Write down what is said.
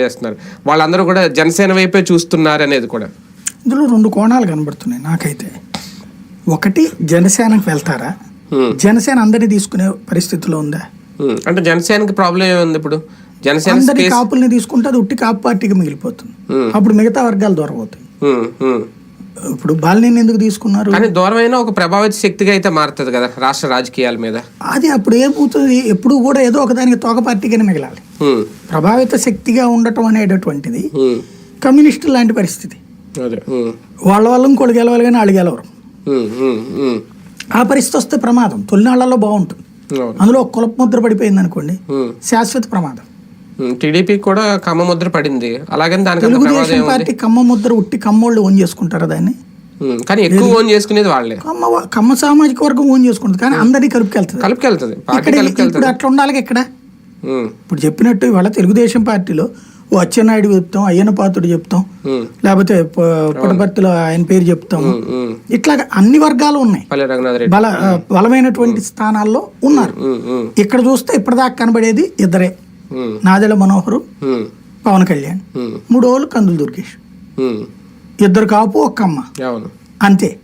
చేస్తున్నారు. వాళ్ళందరూ కూడా జనసేన వైపే చూస్తున్నారు అనేది కూడా. ఇందులో రెండు కోణాలు కనబడుతున్నాయి నాకైతే. ఒకటి జనసేనకు వెళ్తారా. జనసేన అందరినీ తీసుకునే పరిస్థితిలో ఉందా? అంటే జనసేనకి ప్రాబ్లం ఏముంది ఇప్పుడు? జనసేన అందరి కాపుల్ని తీసుకుంటే అది ఉట్టి కాపు పార్టీకి మిగిలిపోతుంది. అప్పుడు మిగతా వర్గాలు దూరం అవుతాయి. ఇప్పుడు బాలినేని ఎందుకు తీసుకున్నారు? కానీ దూరమైన ఒక ప్రభావిత శక్తిగా అయితే మారుతుంది కదా రాష్ట్ర రాజకీయాల మీద. అది అప్పుడు ఏమవుతుంది? ఎప్పుడు కూడా ఏదో ఒకదానికి తోక పార్టీగానే మిగలాలి. ప్రభావిత శక్తిగా ఉండటం అనేటటువంటిది కమ్యూనిస్టు లాంటి పరిస్థితి. అదే వాళ్ళ వల్ల ఇంకోటి గెలవాలి కానీ వాళ్ళు గెలవరు. ఆ పరిస్థితి వస్తే ప్రమాదం. తొలినాళ్ళలో బాగుంటుంది. అవును. అందులో ఒక కులపు ముద్ర పడిపోయింది అనుకోండి శాశ్వత ప్రమాదం. టీడీపీ కూడా కమ్మ ముద్ర పడింది. అలాగని దానికి పార్టీ కమ్మ ముద్ర ఉట్టి కమ్మోళ్ళు ఓన్ చేసుకుంటారా దాన్ని? కానీ ఎక్కువ ఓన్ చేసుకునేది వాళ్ళే. కమ్మ కమ్మ సామాజిక వర్గం ఓన్ చేసుకుంటుంది కానీ అందరినీ కలుపుకెళ్తుంది. కలుపుకెళ్తుంది. ఇప్పుడు అట్లా ఉండాలి ఇక్కడ? ఇప్పుడు చెప్పినట్టు ఇవాళ తెలుగుదేశం పార్టీలో ఓ అచ్చెన్నాయుడు చెప్తాం అయ్యన్న పాత్రుడు చెప్తాం లేకపోతే పుట్టపర్తిలో ఆయన పేరు చెప్తాం. ఇట్లా అన్ని వర్గాలు ఉన్నాయి. బల బలమైనటువంటి స్థానాల్లో ఉన్నారు. ఇక్కడ చూస్తే ఇప్పటిదాకా కనబడేది ఇద్దరే. నాదెల మనోహరు పవన్ కళ్యాణ్. మూడు వాళ్ళు కందులు దుర్గేష్. ఇద్దరు కాపు ఒక్క అమ్మ. అంతే.